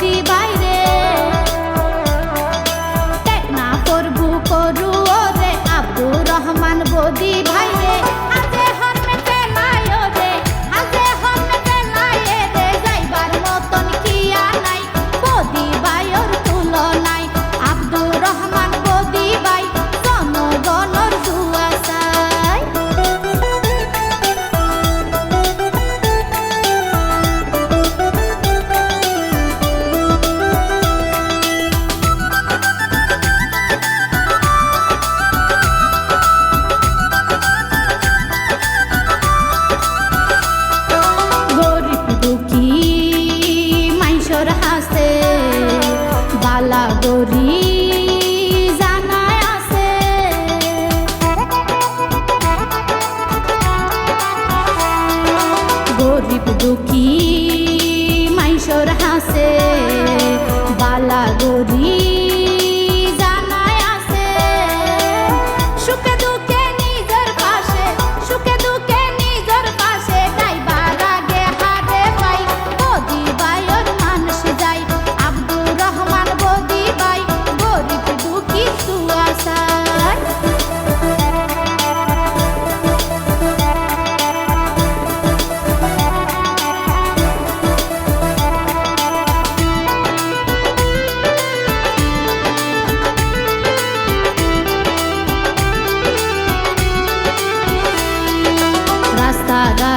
любви. danser.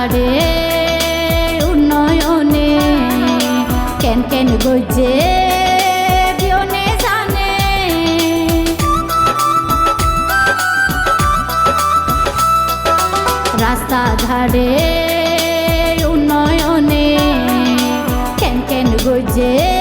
পাহাড়ে উন্নয়নে কেন কেন গজে রাস্তা ধারে উন্নয়নে কেন কেন গজে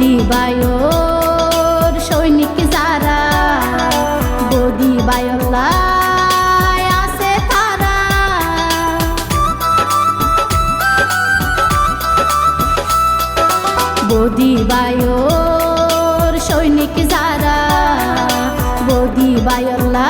দিবায়র সৈনিক যারা দিবায়ল্লা আছে তারা। বদিবায়র সৈনিক যারা বদিবায়ল্লা